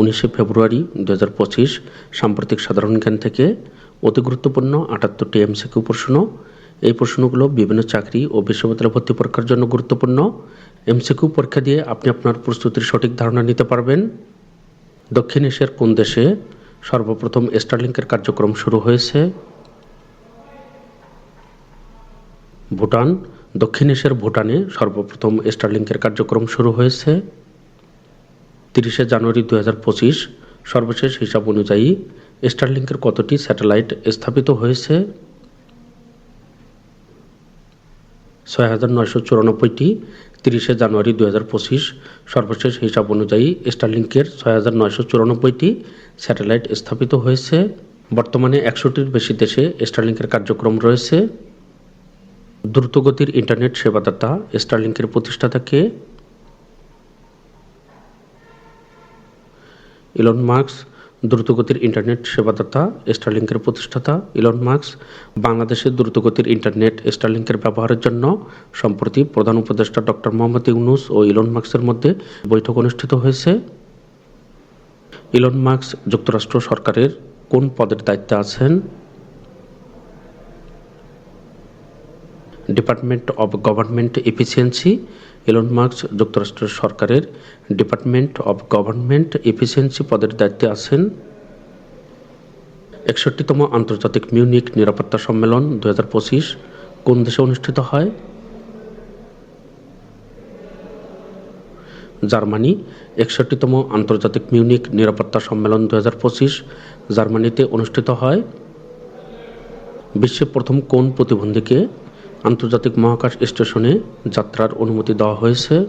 উনিশে ফেব্রুয়ারি দু হাজার পঁচিশ, সাম্প্রতিক সাধারণ জ্ঞান থেকে অতি গুরুত্বপূর্ণ আটাত্তরটি এমসিকিউ প্রশ্ন। এই প্রশ্নগুলো বিভিন্ন চাকরি ও বিশ্ববিদ্যালয় ভর্তি পরীক্ষার জন্য গুরুত্বপূর্ণ। এমসিকিউ পরীক্ষা দিয়ে আপনি আপনার প্রস্তুতির সঠিক ধারণা নিতে পারবেন। দক্ষিণ এশিয়ার কোন দেশে সর্বপ্রথম স্টারলিংকের কার্যক্রম শুরু হয়েছে? ভুটান। দক্ষিণ এশিয়ার ভুটানে সর্বপ্রথম স্টারলিংকের কার্যক্রম শুরু হয়েছে। তিরিশে জানুয়ারি দু হাজার পঁচিশ, সর্বশেষ হিসাব অনুযায়ী স্টারলিংকের কতটি স্যাটেলাইট স্থাপিত হয়েছে? ছয় হাজার নয়শো চুরানব্বইটি, তিরিশে জানুয়ারি দু হাজার পঁচিশ, সর্বশেষ হিসাব অনুযায়ী স্টারলিংকের ছয় হাজার নয়শো চুরানব্বইটি স্যাটেলাইট স্থাপিত হয়েছে। বর্তমানে একশোটির বেশি দেশে স্টারলিংকের কার্যক্রম রয়েছে। দ্রুতগতির ইন্টারনেট সেবাদাতা স্টারলিংকের প্রতিষ্ঠাতা ইলন মার্কস দ্রুতগতির ইন্টারনেট সেবাদাতা স্টারলিংকের প্রতিষ্ঠাতা ইলন মার্কস বাংলাদেশের দ্রুতগতির ইন্টারনেট স্টারলিংকের ব্যবহারের জন্য, সম্প্রতি প্রধান উপদেষ্টা ডক্টর মোহাম্মদ ইউনুস ও ইলন মার্কসের মধ্যে বৈঠক অনুষ্ঠিত হয়েছে। ইলন মার্কস যুক্তরাষ্ট্র সরকারের কোন পদের দায়িত্বে আছেন? Department of government efficiency Elon Musk যুক্তরাষ্ট্র সরকারের ডিপার্টমেন্ট অব গভর্নমেন্ট এফিসিয়েন্সি পদের দায়িত্বে আছেন। একষট্টিতম আন্তর্জাতিক মিউনিক নিরাপত্তা সম্মেলন দু হাজার পঁচিশ কোন দেশে অনুষ্ঠিত হয়? জার্মানি, একষট্টিতম আন্তর্জাতিক মিউনিক নিরাপত্তা সম্মেলন দু হাজার পঁচিশ জার্মানিতে অনুষ্ঠিত হয়। বিশ্বের প্রথম কোন প্রতিবন্ধীকে আন্তর্জাতিক মহাকাশ স্টেশনে যাত্রার অনুমতি দেওয়া হয়েছে।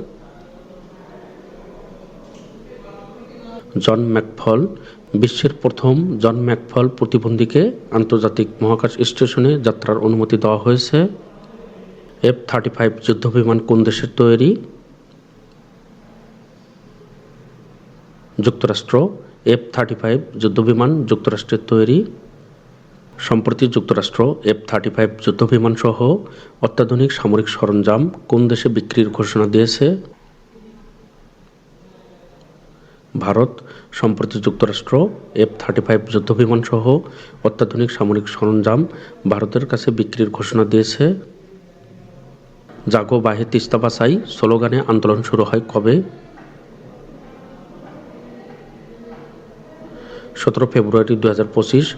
জন ম্যাকফল, বিশ্বের প্রথম জন ম্যাকফল প্রতিবন্ধীকে আন্তর্জাতিক মহাকাশ স্টেশনে যাত্রার অনুমতি দেওয়া হয়েছে। এফ থার্টি ফাইভ যুদ্ধবিমান কোন দেশের তৈরি? যুক্তরাষ্ট্র। এফ থার্টি ফাইভ যুদ্ধবিমান যুক্তরাষ্ট্রের তৈরি। সম্প্রতি যুক্তরাষ্ট্র এফ থার্টি ফাইভ যুদ্ধবিমান সহ অত্যাধুনিক সামরিক সরঞ্জাম কোন দেশে বিক্রির ঘোষণা দিয়েছে? ভারত, সম্প্রতি যুক্তরাষ্ট্র এফ থার্টি ফাইভ যুদ্ধবিমান সহ অত্যাধুনিক সামরিক সরঞ্জাম ভারতের কাছে বিক্রির ঘোষণা দিয়েছে। জাগো বাহে তিস্তা বাসাই স্লোগানে আন্দোলন শুরু হয় কবে? সতেরো ফেব্রুয়ারি দু হাজার পঁচিশ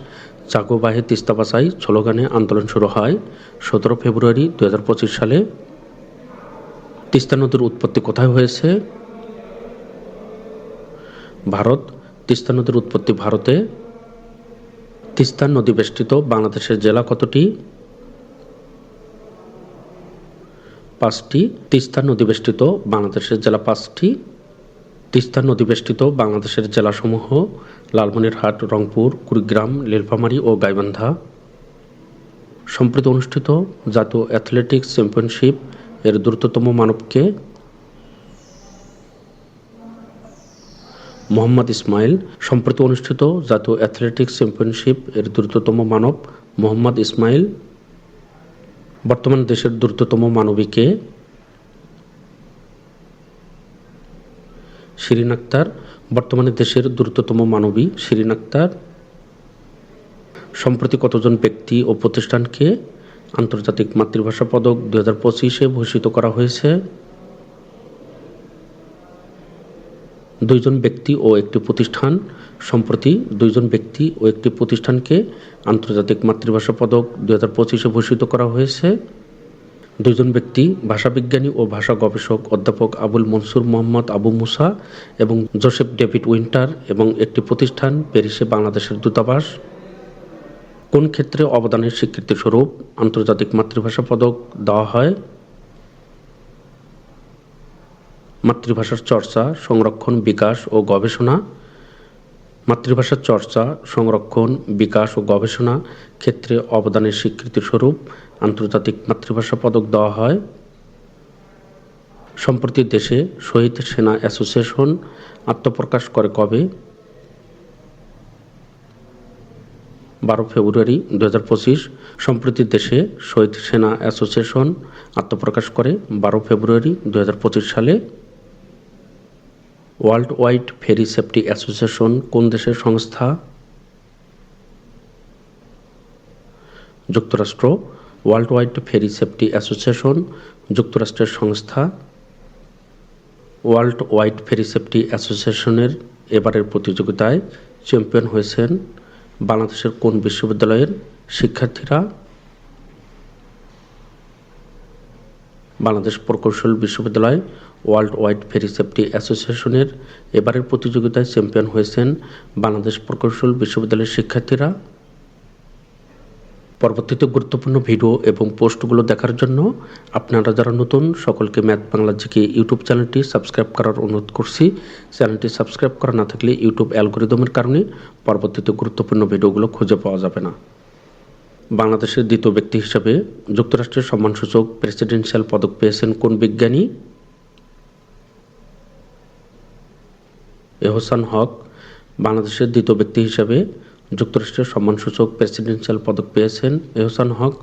জাগো বাহে তিস্তা বাসাই স্লোগানে আন্দোলন শুরু হয়। সতেরো ফেব্রুয়ারি দু হাজার পঁচিশ সালে তিস্তা নদীর উৎপত্তি কোথায় হয়েছে? ভারত, তিস্তা নদীর উৎপত্তি ভারতে। তিস্তা নদী বেষ্টিত বাংলাদেশের জেলা কতটি? পাঁচটি। তিস্তা নদী বেষ্টিত বাংলাদেশের জেলা পাঁচটি। তিস্তা নদী বেষ্টিত বাংলাদেশের জেলাসমূহ লালমনিরহাট, রংপুর, কুড়িগ্রাম, নীলফামারী ও গাইবান্ধা। সম্প্রতি অনুষ্ঠিত জাতীয় অ্যাথলেটিক্স চ্যাম্পিয়নশিপ এর দ্রুততম মানবকে মোহাম্মদ ইসমাইল। সম্প্রতি অনুষ্ঠিত জাতীয় অ্যাথলেটিক্স চ্যাম্পিয়নশিপ এর দ্রুততম মানব মোহাম্মদ ইসমাইল। বর্তমান দেশের দ্রুততম মানবীকে শিরিন আক্তার, বর্তমানে দেশের দ্রুততম মানবী শিরিন আক্তার। সম্প্রতি কতজন ব্যক্তি ও প্রতিষ্ঠানকে আন্তর্জাতিক মাতৃভাষা পদক দু হাজার পঁচিশে ভূষিত করা হয়েছে? দুইজন ব্যক্তি ও একটি প্রতিষ্ঠান। সম্প্রতি দুইজন ব্যক্তি ও একটি প্রতিষ্ঠানকে আন্তর্জাতিক মাতৃভাষা পদক দু হাজার পঁচিশে ভূষিত করা হয়েছে। দুইজন ব্যক্তি ভাষাবিজ্ঞানী ও ভাষা গবেষক অধ্যাপক আবুল মনসুর মোহাম্মদ আবু মুসা এবং জোসেফ ডেভিড উইন্টার এবং একটি প্রতিষ্ঠান প্যারিসে বাংলাদেশের দূতাবাস। কোন ক্ষেত্রে অবদানের স্বীকৃতিস্বরূপ আন্তর্জাতিক মাতৃভাষা পদক দেওয়া হয়। মাতৃভাষার চর্চা, সংরক্ষণ, বিকাশ ও গবেষণা। মাতৃভাষার চর্চা, সংরক্ষণ, বিকাশ ও গবেষণা ক্ষেত্রে অবদানের স্বীকৃতিস্বরূপ আন্তর্জাতিক মাতৃভাষা পদক দেওয়া হয়। সম্প্রতি দেশে শহীদ সেনা অ্যাসোসিয়েশন আত্মপ্রকাশ করে কবে? বারো ফেব্রুয়ারি দু হাজার পঁচিশ। সম্প্রতি দেশে শহীদ সেনা অ্যাসোসিয়েশন আত্মপ্রকাশ করে বারো ফেব্রুয়ারি দু হাজার পঁচিশ সালে। World wide ferry safety association কোন দেশের সংস্থা? যুক্তরাষ্ট্র। World wide ferry safety association যুক্তরাষ্ট্রের সংস্থা। ওয়ার্ল্ড ওয়াইড ফেরি সেফটি অ্যাসোসিয়েশনের এবারের প্রতিযোগিতায় চ্যাম্পিয়ন হয়েছেন বাংলাদেশের কোন বিশ্ববিদ্যালয়ের শিক্ষার্থীরা? বাংলাদেশ প্রকৌশল বিশ্ববিদ্যালয় ওয়ার্ল্ড ওয়াইড ফেরি সেফটি অ্যাসোসিয়েশনের এবারের প্রতিযোগিতায় চ্যাম্পিয়ন হয়েছেন বাংলাদেশ প্রকৌশল বিশ্ববিদ্যালয়ের শিক্ষার্থীরা। পরবর্তীতে গুরুত্বপূর্ণ ভিডিও এবং পোস্টগুলো দেখার জন্য আপনারা যারা নতুন, সকলকে ম্যাথ বাংলা জিকে ইউটিউব চ্যানেলটি সাবস্ক্রাইব করার অনুরোধ করছি। চ্যানেলটি সাবস্ক্রাইব করা না থাকলে ইউটিউব অ্যালগোরিদমের কারণে পরবর্তীতে গুরুত্বপূর্ণ ভিডিওগুলো খুঁজে পাওয়া যাবে না। বাংলাদেশের দ্বিতীয় ব্যক্তি হিসাবে যুক্তরাষ্ট্রের সম্মানসূচক প্রেসিডেন্সিয়াল পদক পেয়েছেন কোন বিজ্ঞানী? এহসান হক বাংলাদেশের দ্বিতীয় ব্যক্তি হিসাবে যুক্তরাষ্ট্রের সম্মানসূচক প্রেসিডেন্সিয়াল পদক পেয়েছেন। এহসান হক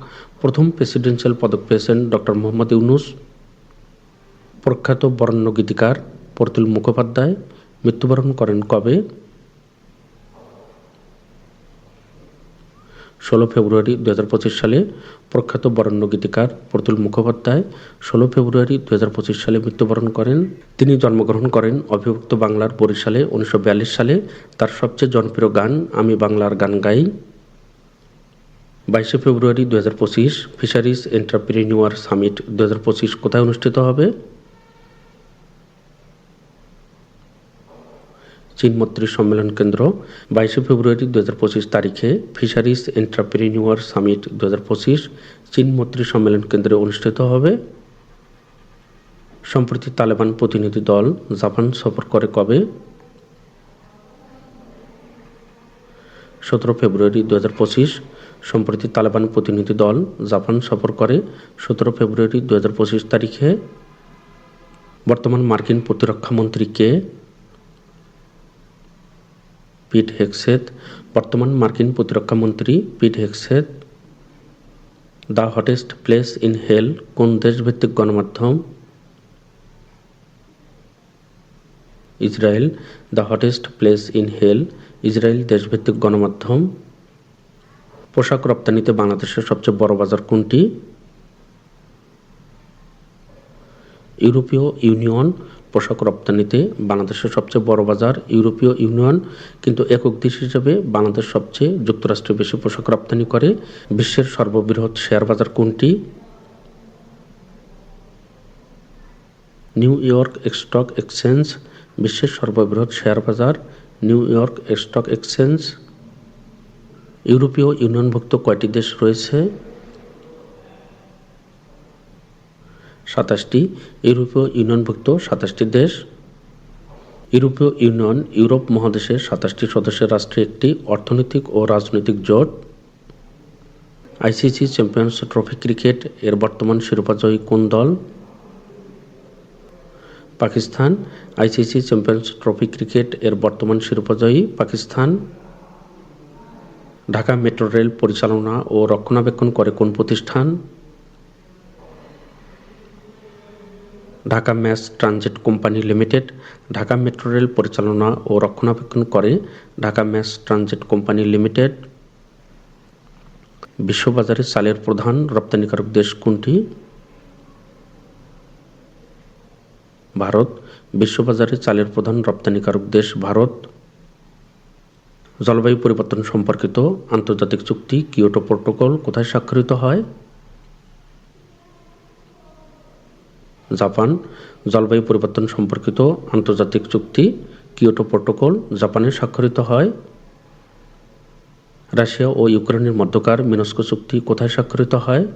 প্রথম প্রেসিডেন্সিয়াল পদক পেয়েছেন ডক্টর মোহাম্মদ ইউনুস, প্রখ্যাত বরেণ্য গীতিকার প্রতুল মুখোপাধ্যায়, মৃত্যুবরণ করেন কবে? ষোলো ফেব্রুয়ারি দু হাজার পঁচিশ সালে প্রখ্যাত বরেণ্য গীতিকার প্রতুল মুখোপাধ্যায় ষোলো ফেব্রুয়ারি দু হাজার পঁচিশ সালে মৃত্যুবরণ করেন। তিনি জন্মগ্রহণ করেন অবিভক্ত বাংলার বরিশালে উনিশশো বিয়াল্লিশ সালে। তার সবচেয়ে জনপ্রিয় গান, আমি বাংলার গান গাই। বাইশে ফেব্রুয়ারি দু হাজার পঁচিশ, ফিশারিজ এন্টারপ্রিনিউয়ার সামিট দু হাজার পঁচিশ কোথায় অনুষ্ঠিত হবে? চীন মন্ত্রী সম্মেলন কেন্দ্র, বাইশে ফেব্রুয়ারি দু হাজার পঁচিশ তারিখে ফিশারিজ এন্টারপ্রিনিউয়ার সামিট দু হাজার পঁচিশ চীন মন্ত্রী সম্মেলন কেন্দ্রে অনুষ্ঠিত হবে। সম্প্রতি তালেবান প্রতিনিধি দল জাপান সফর করে কবে? সতেরো ফেব্রুয়ারি দু হাজার পঁচিশ, সম্প্রতি তালেবান প্রতিনিধি দল জাপান সফর করে সতেরো ফেব্রুয়ারি দু হাজার পঁচিশ তারিখে। বর্তমান মার্কিন প্রতিরক্ষা মন্ত্রী কে? পিট হেক্সেথ বর্তমান মার্কিন প্রতিরক্ষা মন্ত্রী Pete Hegseth the hottest place in hell, কোন দেশভিত্তিক গণমাধ্যম? Israel, the hottest place in hell, Israel দেশভিত্তিক গণমাধ্যম। পোশাক রপ্তানিতে বাংলাদেশের সবচেয়ে বড় বাজার কোনটি? ইউরোপীয় ইউনিয়ন পোশাক রপ্তানিতে বাংলাদেশের সবচেয়ে বড় বাজার ইউরোপীয় ইউনিয়ন, কিন্তু একক দেশ হিসেবে বাংলাদেশ সবচেয়ে যুক্তরাষ্ট্রে বেশি পোশাক রপ্তানি করে। বিশ্বের সর্ববৃহৎ শেয়ার বাজার কোনটি? নিউ ইয়র্ক স্টক এক্সচেঞ্জ, বিশ্বের সর্ববৃহৎ শেয়ার বাজার নিউ ইয়র্ক স্টক এক্সচেঞ্জ। ইউরোপীয় ইউনিয়নভুক্ত কয়টি দেশ রয়েছে? সাতাশটি ইউরোপীয় ইউনিয়নভুক্ত সাতাশটি দেশ। ইউরোপীয় ইউনিয়ন ইউরোপ মহাদেশের সাতাশটি সদস্যের রাষ্ট্রে একটি অর্থনৈতিক ও রাজনৈতিক জোট। আইসিসি চ্যাম্পিয়ন্স ট্রফি ক্রিকেট এর বর্তমান শিরোপাজয়ী কোন দল? Pakistan. ICC champions trophy cricket এর বর্তমান শিরোপাজয়ী পাকিস্তান। ঢাকা মেট্রো রেল পরিচালনা ও রক্ষণাবেক্ষণ করে কোন প্রতিষ্ঠান? Dhaka mass transit company limited, Dhaka metro rail পরিচালনা ও রক্ষণাবেক্ষণ করে Dhaka mass transit company limited. বিশ্ববাজারে চালের প্রধান রপ্তানিকারক দেশ কোনটি? ভারত। বিশ্ববাজারে চালের প্রধান রপ্তানিকারক দেশ ভারত। জলবায়ু পরিবর্তন সম্পর্কিত আন্তর্জাতিক চুক্তি কিয়োটো প্রোটোকল কোথায় স্বাক্ষরিত হয়? জাপান, জলবায়ু পরিবর্তন সম্পর্কিত আন্তর্জাতিক চুক্তি, কিয়োটো প্রোটোকল জাপানে স্বাক্ষরিত হয়। রাশিয়া ও ইউক্রেনের মধ্যকার মিনস্কো চুক্তি কোথায় স্বাক্ষরিত হয়?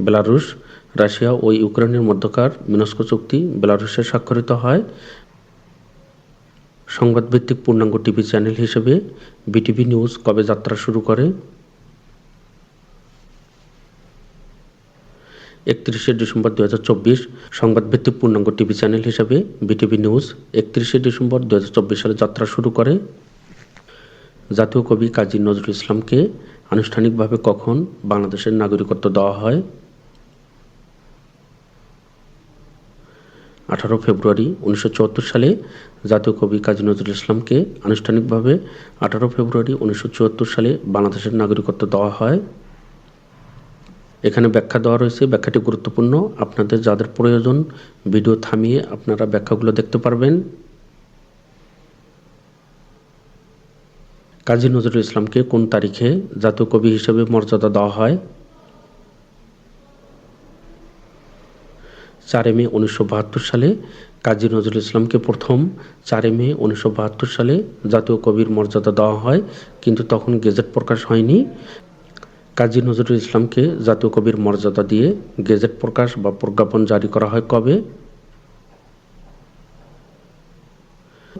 বেলারুশ, রাশিয়া ও ইউক্রেনের মধ্যকার মিনস্কো চুক্তি বেলারুশে স্বাক্ষরিত হয়। সংবাদভিত্তিক পূর্ণাঙ্গ টিভি চ্যানেল হিসেবে বিটিভি নিউজ কবে যাত্রা শুরু করে? একত্রিশে ডিসেম্বর দু হাজার চব্বিশ, সংবাদভিত্তিক পূর্ণাঙ্গ টিভি চ্যানেল হিসেবে বিটিভি নিউজ একত্রিশে ডিসেম্বর দু হাজার চব্বিশ সালে যাত্রা শুরু করে। জাতীয় কবি কাজী নজরুল ইসলামকে আনুষ্ঠানিকভাবে কখন বাংলাদেশের নাগরিকত্ব দেওয়া হয়? আঠারো ফেব্রুয়ারি উনিশশো চুয়াত্তর সালে জাতীয় কবি কাজী নজরুল ইসলামকে আনুষ্ঠানিকভাবে আঠারো ফেব্রুয়ারি উনিশশো চুয়াত্তর সালে বাংলাদেশের নাগরিকত্ব দেওয়া হয়। এখানে ব্যাখ্যা দেওয়া রয়েছে। ব্যাখ্যাটি গুরুত্বপূর্ণ। আপনাদের যাদের প্রয়োজন, ভিডিও থামিয়ে আপনারা ব্যাখ্যাগুলো দেখতে পারবেন। কাজী নজরুল ইসলামকে কোন তারিখে জাতীয় কবি হিসেবে মর্যাদা দেওয়া হয়? চারে মে উনিশশো বাহাত্তর সালে কাজী নজরুল ইসলামকে প্রথম চারে মে উনিশশো বাহাত্তর সালে জাতীয় কবির মর্যাদা দেওয়া হয়, কিন্তু তখন গেজেট প্রকাশ হয়নি। কাজী নজরুল ইসলামকে জাতীয় কবির মর্যাদা দিয়ে গেজেট প্রকাশ বা প্রজ্ঞাপন জারি করা হয় কবে?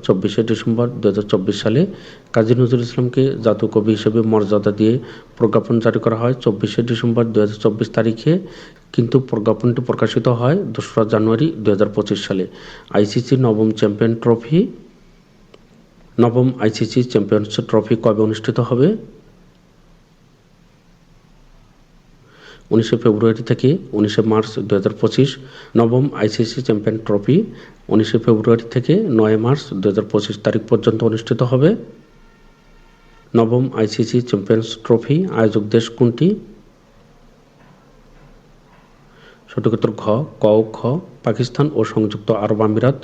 চব্বিশে ডিসেম্বর দু হাজার চব্বিশ সালে কাজী নজরুল ইসলামকে জাতীয় কবি হিসেবে মর্যাদা দিয়ে প্রজ্ঞাপন জারি করা হয়। চব্বিশে ডিসেম্বর দু হাজার চব্বিশ তারিখে কিন্তু প্রজ্ঞাপনটি প্রকাশিত হয় দোসরা জানুয়ারি দু হাজার পঁচিশ সালে। আইসিসি নবম চ্যাম্পিয়ন ট্রফি, নবম আইসিসি চ্যাম্পিয়ন্স ট্রফি কবে অনুষ্ঠিত হবে? উনিশে ফেব্রুয়ারি থেকে উনিশে মার্চ দু হাজার পঁচিশ, নবম আইসিসি চ্যাম্পিয়ন ট্রফি উনিশে ফেব্রুয়ারি থেকে নয় মার্চ দু হাজার পঁচিশ তারিখ পর্যন্ত অনুষ্ঠিত হবে। নবম আইসিসি চ্যাম্পিয়ন্স ট্রফি আয়োজক দেশ কোনটি? সঠিক উত্তর ঘ, ক খ, পাকিস্তান ও সংযুক্ত আরব আমিরাত।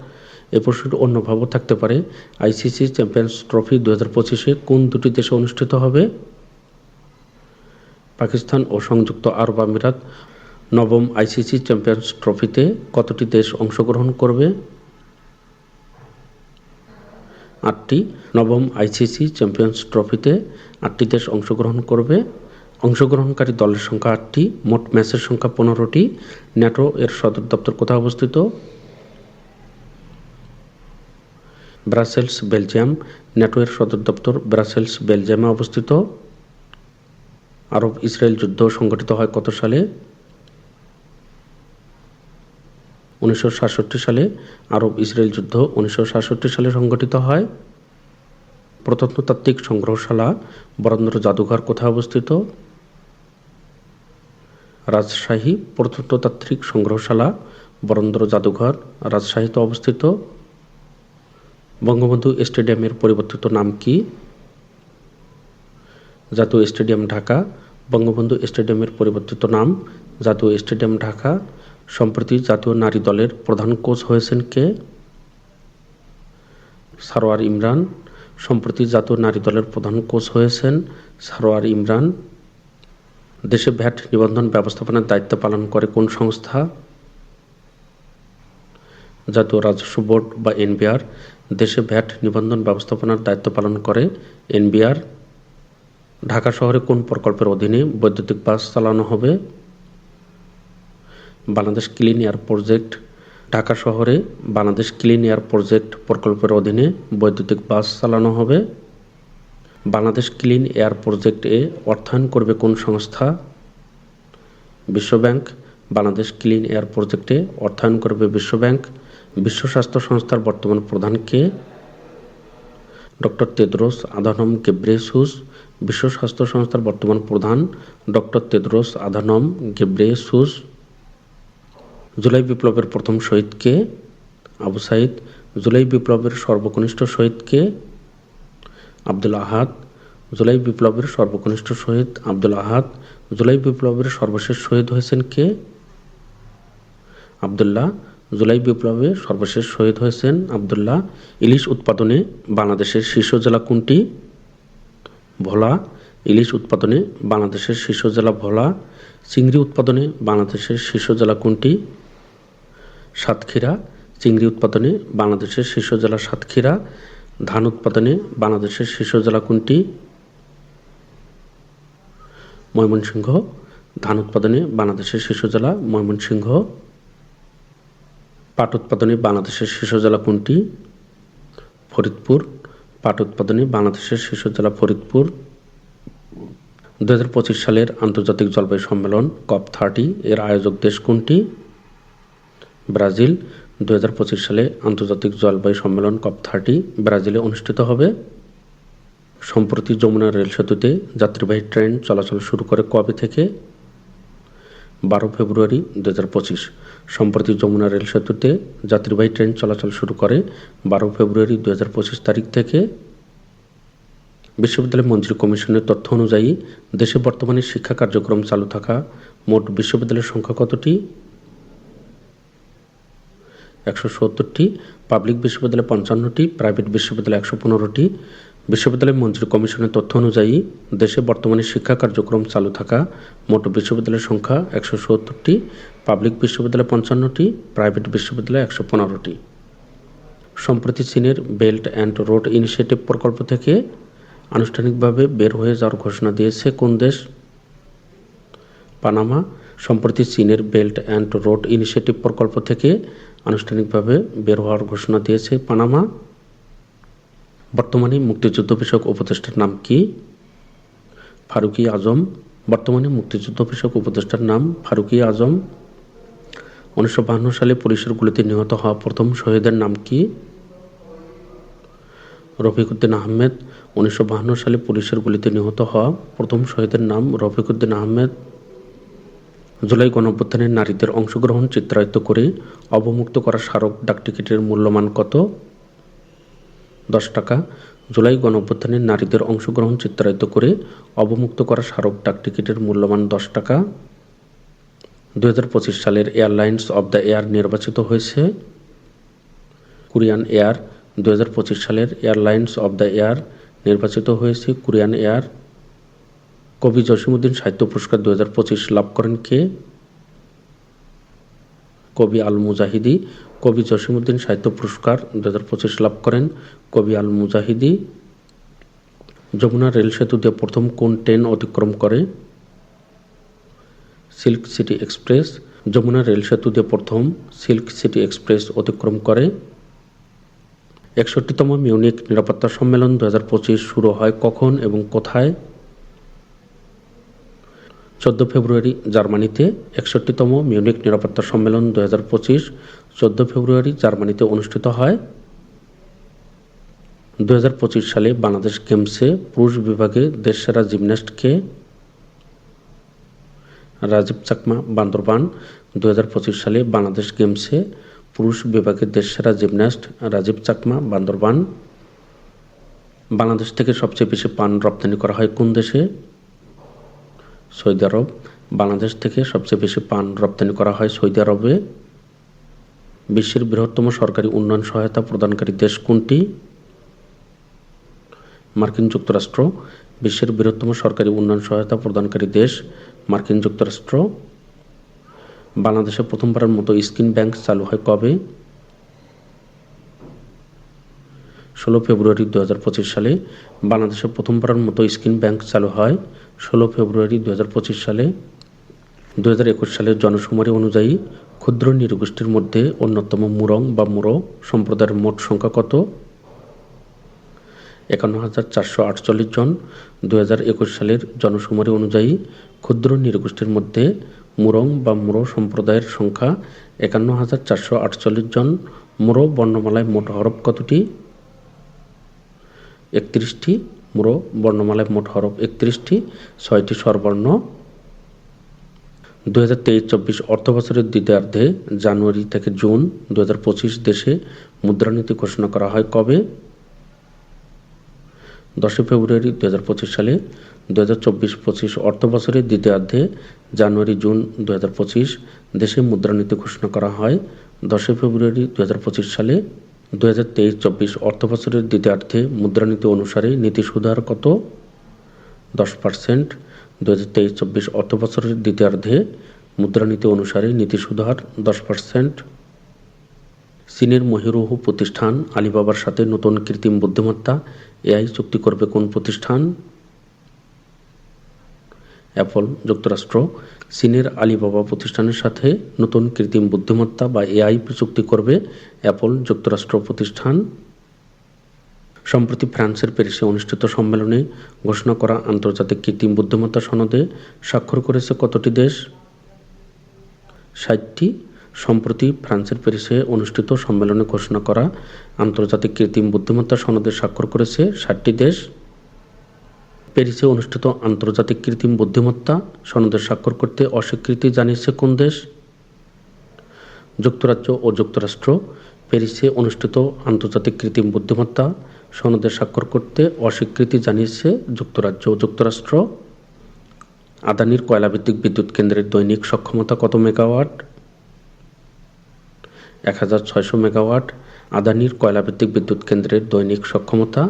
এ প্রশ্নটি অন্যভাবেও থাকতে পারে। আইসিসি চ্যাম্পিয়ন্স ট্রফি দু হাজার পঁচিশে কোন দুটি দেশে অনুষ্ঠিত হবে? পাকিস্তান ও সংযুক্ত আরব আমিরাত নবম আইসিসি চ্যাম্পিয়ন্স ট্রফিতে কতটি দেশ অংশগ্রহণ করবে? আটটি। নবম আইসিসি চ্যাম্পিয়ন্স ট্রফিতে আটটি দেশ অংশগ্রহণ করবে। অংশগ্রহণকারী দলের সংখ্যা আটটি। মোট ম্যাচের সংখ্যা পনেরোটি। ন্যাটো এর সদর দপ্তর কোথায় অবস্থিত? Brussels, Belgium. ন্যাটো এর সদর দপ্তর ব্রাসেলস, বেলজিয়ামে অবস্থিত। আরব ইসরায়েল যুদ্ধ সংগঠিত হয় কত সালে? উনিশশো সাতষট্টি সালে আরব ইসরায়েল যুদ্ধ উনিশশো সাতষট্টি সালে সংগঠিত হয়। প্রত্নতাত্ত্বিক সংগ্রহশালা, বরেন্দ্র জাদুঘর কোথায় অবস্থিত? রাজশাহী প্রত্নতাত্ত্বিক সংগ্রহশালা, বরেন্দ্র জাদুঘর রাজশাহীতে অবস্থিত। বঙ্গবন্ধু স্টেডিয়ামের পরিবর্তিত নাম কি? জাতীয় স্টেডিয়াম ঢাকা, বঙ্গবন্ধু স্টেডিয়ামের পরিবর্তিত নাম জাতীয় স্টেডিয়াম ঢাকা। সম্প্রতি জাতীয় নারী দলের প্রধান কোচ হয়েছেন কে? সারোয়ার ইমরান। সম্প্রতি জাতীয় নারী দলের প্রধান কোচ হয়েছেন সারোয়ার ইমরান। দেশে ভ্যাট নিবন্ধন ব্যবস্থাপনার দায়িত্ব পালন করে কোন সংস্থা? জাতীয় রাজস্ব বোর্ড বা এনবিআর। দেশে ভ্যাট নিবন্ধন ব্যবস্থাপনার দায়িত্ব পালন করে এনবিআর। ঢাকা শহরে কোন প্রকল্পের অধীনে বৈদ্যুতিক বাস চালানো হবে? Bangladesh clean air project, Dhaka শহরে বাংলাদেশ ক্লিন এয়ার প্রজেক্ট প্রকল্পের অধীনে বৈদ্যুতিক বাস চালানো হবে? বাংলাদেশ ক্লিন এয়ার প্রজেক্টে অর্থায়ন করবে কোন সংস্থা? বিশ্বব্যাংক, বাংলাদেশ ক্লিন এয়ার প্রজেক্টে অর্থায়ন করবে বিশ্বব্যাংক। বিশ্ব স্বাস্থ্য সংস্থার বর্তমান প্রধান কে? ডক্টর তেদ্রোস আধানম গেব্রেসুস বিশ্ব স্বাস্থ্য সংস্থার বর্তমান প্রধান doctor Tedros Adhanom Ghebreyesus July বিপ্লবের প্রথম শহীদকে, আবু সাইদ, জুলাই বিপ্লবের সর্বকনিষ্ঠ শহীদকে, আব্দুল আহাদ, জুলাই বিপ্লবের সর্বকনিষ্ঠ শহীদ, আব্দুল আহাদ, জুলাই বিপ্লবের সর্বশেষ শহীদ হয়েছেন কে? আবদুল্লাহ, জুলাই বিপ্লবে সর্বশেষ শহীদ হয়েছেন আবদুল্লাহ। ইলিশ উৎপাদনে বাংলাদেশের শীর্ষ জেলা কোনটি? ভোলা, ইলিশ উৎপাদনে বাংলাদেশের শীর্ষ জেলা ভোলা, চিংড়ি উৎপাদনে বাংলাদেশের শীর্ষ জেলা কোনটি? সাতক্ষীরা, চিংড়ি উৎপাদনে বাংলাদেশের শীর্ষ জেলা সাতক্ষীরা, ধান উৎপাদনে বাংলাদেশের শীর্ষ জেলা কোনটি? ময়মনসিংহ, ধান উৎপাদনে বাংলাদেশের শীর্ষ জেলা ময়মনসিংহ, পাট উৎপাদনে বাংলাদেশের শীর্ষ জেলা কোনটি? ফরিদপুর পাট উৎপাদনে বাংলাদেশের শীর্ষ জেলা ফরিদপুর। দু হাজার পঁচিশ সালের আন্তর্জাতিক জলবায়ু সম্মেলন কপ থার্টি এর আয়োজক দেশ কোনটি? ব্রাজিল। দু হাজার পঁচিশ সালে আন্তর্জাতিক জলবায়ু সম্মেলন কপ থার্টি ব্রাজিলে অনুষ্ঠিত হবে। সম্প্রতি যমুনা রেল সেতুতে যাত্রীবাহী ট্রেন চলাচল শুরু করে কবে থেকে? বারো ফেব্রুয়ারি দু হাজার পঁচিশ। সম্প্রতি যমুনা রেল সেতুতে যাত্রীবাহী ট্রেন চলাচল শুরু করে বারো ফেব্রুয়ারি দু হাজার পঁচিশ তারিখ থেকে। বিশ্ববিদ্যালয় মঞ্জুরি কমিশনের তথ্য অনুযায়ী, দেশে বর্তমানে শিক্ষা কার্যক্রম চালু থাকা মোট বিশ্ববিদ্যালয়ের সংখ্যা কতটি? একশো সত্তরটি, পাবলিক বিশ্ববিদ্যালয় পঞ্চান্নটি, প্রাইভেট বিশ্ববিদ্যালয় একশো পনেরোটি বিশ্ববিদ্যালয় মঞ্জুরি কমিশনের তথ্য অনুযায়ী, দেশে বর্তমানে শিক্ষা কার্যক্রম চালু থাকা মোট বিশ্ববিদ্যালয়ের সংখ্যা একশো সত্তরটি, পাবলিক বিশ্ববিদ্যালয় পঞ্চান্নটি, প্রাইভেট বিশ্ববিদ্যালয় একশো পনেরোটি। সম্প্রতি চীনের বেল্ট অ্যান্ড রোড ইনিশিয়েটিভ প্রকল্প থেকে আনুষ্ঠানিকভাবে বের হয়ে যাওয়ার ঘোষণা দিয়েছে কোন দেশ? পানামা। সম্প্রতি চীনের বেল্ট অ্যান্ড রোড ইনিশিয়েটিভ প্রকল্প থেকে আনুষ্ঠানিকভাবে বের হওয়ার ঘোষণা দিয়েছে পানামা। বর্তমানে মুক্তিযুদ্ধ বিষয়ক উপদেষ্টার নাম কি? ফারুকি আজম। বর্তমানে মুক্তিযুদ্ধ বিষয়ক উপদেষ্টার নাম ফারুকি আজম। উনিশশো বাহান্ন সালে পুলিশের গুলিতে নিহত হওয়া প্রথম শহীদের নাম কি? রফিকুদ্দিন আহমেদ। উনিশশো বাহান্ন সালে পুলিশের গুলিতে নিহত হওয়া প্রথম শহীদের নাম রফিকুদ্দিন আহমেদ। জুলাই গণঅভ্যুত্থানে নারীদের অংশগ্রহণ চিত্রায়িত করে অবমুক্ত করা স্মারক ডাকটিকিটের মূল্যমান কত? দশ টাকা। জুলাই গণঅভ্যুত্থানে নারীদের অংশগ্রহণ চিত্রায়িত করে অবমুক্ত করা স্মারক ডাকটিকিটের মূল্যমান দশ টাকা। দু সালের এয়ারলাইন্স অব দ্য এয়ার নির্বাচিত হয়েছে। কোরিয়ান এয়ার হাজার পঁচিশ সালের এয়ারলাইন্স অব দ্য এয়ার নির্বাচিত হয়েছে কোরিয়ান এয়ার। কবি জসিমুদ্দিন সাহিত্য পুরস্কার দুই হাজার পঁচিশ লাভ করেন কে? কবি আল মুজাহিদি কবি জসিমুদ্দিন সাহিত্য পুরস্কার দু হাজার পঁচিশ লাভ করেন। কবি আল মুজাহিদি যমুনা রেল সেতু দিয়ে প্রথম কোন ট্রেন অতিক্রম করে? Silk city express, Jamuna rail সেতু দিয়ে প্রথম সিল্ক সিটি এক্সপ্রেস অতিক্রম করে। একষট্টিতম মিউনিক নিরাপত্তা সম্মেলন দু হাজার পঁচিশ শুরু হয় কখন এবং কোথায়? চোদ্দ ফেব্রুয়ারি জার্মানিতে। একষট্টিতম মিউনিক নিরাপত্তা সম্মেলন দু হাজার পঁচিশ চোদ্দ ফেব্রুয়ারি জার্মানিতে অনুষ্ঠিত হয়। দু হাজার পঁচিশ সালে বাংলাদেশ গেমসে পুরুষ বিভাগে দেশসেরা জিমন্যাস্টকে রাজীব চাকমা বান্দরবান দু হাজার পঁচিশ সালে বাংলাদেশ গেমসে পুরুষ বিভাগের দেশসেরা জিমন্যাস্ট রাজীব চাকমা বান্দরবান বাংলাদেশ থেকে সবচেয়ে বেশি পান রপ্তানি করা হয় কোন দেশে? সৌদি আরব। বাংলাদেশ থেকে সবচেয়ে বেশি পান রপ্তানি করা হয় সৌদি আরবে। বিশ্বের বৃহত্তম সরকারি উন্নয়ন সহায়তা প্রদানকারী দেশ কোনটি? মার্কিন যুক্তরাষ্ট্র, বিশ্বের বৃহত্তম সরকারি উন্নয়ন সহায়তা প্রদানকারী দেশ মার্কিন যুক্তরাষ্ট্র, বাংলাদেশে প্রথমবারের মতো স্কিন ব্যাংক চালু হয় কবে? ষোলো ফেব্রুয়ারি দু হাজার পঁচিশ সালে বাংলাদেশে প্রথমবারের মতো স্কিন ব্যাংক চালু হয় ষোলো ফেব্রুয়ারি দু হাজার পঁচিশ সালে। দু হাজার একুশ সালের জনশুমারি অনুযায়ী ক্ষুদ্র নৃগোষ্ঠীর মধ্যে অন্যতম মুরং বা মুরো সম্প্রদায়ের মোট সংখ্যা কত? একান্ন হাজার চারশো আটচল্লিশ জন। দুহাজার একুশ সালের জনশুমারি অনুযায়ী ক্ষুদ্র নৃগোষ্ঠীর মধ্যে মুরং বা মুরো সম্প্রদায়ের সংখ্যা একান্ন হাজার চারশো আটচল্লিশ জন। মুরো বর্ণমালায় মোট হরফ কতটি? একত্রিশটি। মুরো বর্ণমালায় মোট হরফ একত্রিশটি। ছয়টি স্বরবর্ণ। দু হাজার তেইশ চব্বিশ অর্থবছরের দ্বিতীয়ার্ধে জানুয়ারি থেকে জুন দু হাজার পঁচিশ দেশে মুদ্রানীতি ঘোষণা করা হয় কবে? দশই ফেব্রুয়ারি দু হাজার পঁচিশ সালে দু হাজার চব্বিশ পঁচিশ অর্থবছরের দ্বিতীয়ার্ধে জানুয়ারি জুন দু হাজার পঁচিশ দেশে মুদ্রানীতি ঘোষণা করা হয়। দশই ফেব্রুয়ারি দু হাজার পঁচিশ সালে দু হাজার তেইশ চব্বিশ অর্থবছরের দ্বিতীয়ার্ধে মুদ্রানীতি অনুসারে নীতি সুধার কত? দশ পার্সেন্ট। দু হাজার তেইশ চব্বিশ অর্থবছরের দ্বিতীয়ার্ধে মুদ্রানীতি অনুসারে নীতি সুধার দশ পার্সেন্ট। চীনের মহিরুহ প্রতিষ্ঠান আলিবাবার সাথে নতুন কৃত্রিম বুদ্ধিমত্তা, এআই চুক্তি করবে কোন প্রতিষ্ঠান? অ্যাপল যুক্তরাষ্ট্র, চীনের আলিবাবা প্রতিষ্ঠানের সাথে নতুন কৃত্রিম বুদ্ধিমত্তা বা এআই চুক্তি করবে অ্যাপল যুক্তরাষ্ট্র প্রতিষ্ঠান। সম্প্রতি ফ্রান্সের প্যারিসে অনুষ্ঠিত সম্মেলনে ঘোষণা করা আন্তর্জাতিক কৃত্রিম বুদ্ধিমত্তা সনদে স্বাক্ষর করেছে কতটি দেশ? ষাটটি। সম্প্রতি ফ্রান্সের প্যারিসে অনুষ্ঠিত সম্মেলনে ঘোষণা করা আন্তর্জাতিক কৃত্রিম বুদ্ধিমত্তা সনদে স্বাক্ষর করেছে ষাটটি দেশ। প্যারিসে অনুষ্ঠিত আন্তর্জাতিক কৃত্রিম বুদ্ধিমত্তা সনদে স্বাক্ষর করতে অস্বীকৃতি জানিয়েছে কোন দেশ? যুক্তরাজ্য ও যুক্তরাষ্ট্র। প্যারিসে অনুষ্ঠিত আন্তর্জাতিক কৃত্রিম বুদ্ধিমত্তা সনদে স্বাক্ষর করতে অস্বীকৃতি জানিয়েছে যুক্তরাজ্য যুক্তরাষ্ট্র। আদানির কয়লাভিত্তিক বিদ্যুৎ কেন্দ্রের দৈনিক সক্ষমতা কত মেগাওয়াট? এক হাজার ছয়শো মেগাওয়াট। আদানির কয়লাভিত্তিক বিদ্যুৎ কেন্দ্রের দৈনিক সক্ষমতা,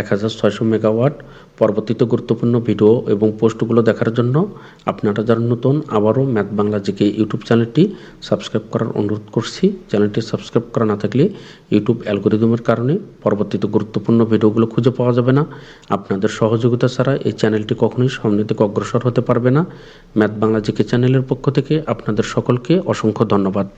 এক হাজার ছয়শো মেগাওয়াট, পরবর্তীতে গুরুত্বপূর্ণ ভিডিও এবং পোস্টগুলো দেখার জন্য আপনারা যারা নতুন, আবারও ম্যাথ বাংলা জিকে ইউটিউব চ্যানেলটি সাবস্ক্রাইব করার অনুরোধ করছি। চ্যানেলটি সাবস্ক্রাইব করা না থাকলে ইউটিউব অ্যালগোরিদমের কারণে পরবর্তীতে গুরুত্বপূর্ণ ভিডিওগুলো খুঁজে পাওয়া যাবে না। আপনাদের সহযোগিতা ছাড়া এই চ্যানেলটি কখনোই সামনে থেকে অগ্রসর হতে পারবে না। ম্যাথ বাংলা জিকে চ্যানেলের পক্ষ থেকে আপনাদের সকলকে অসংখ্য ধন্যবাদ।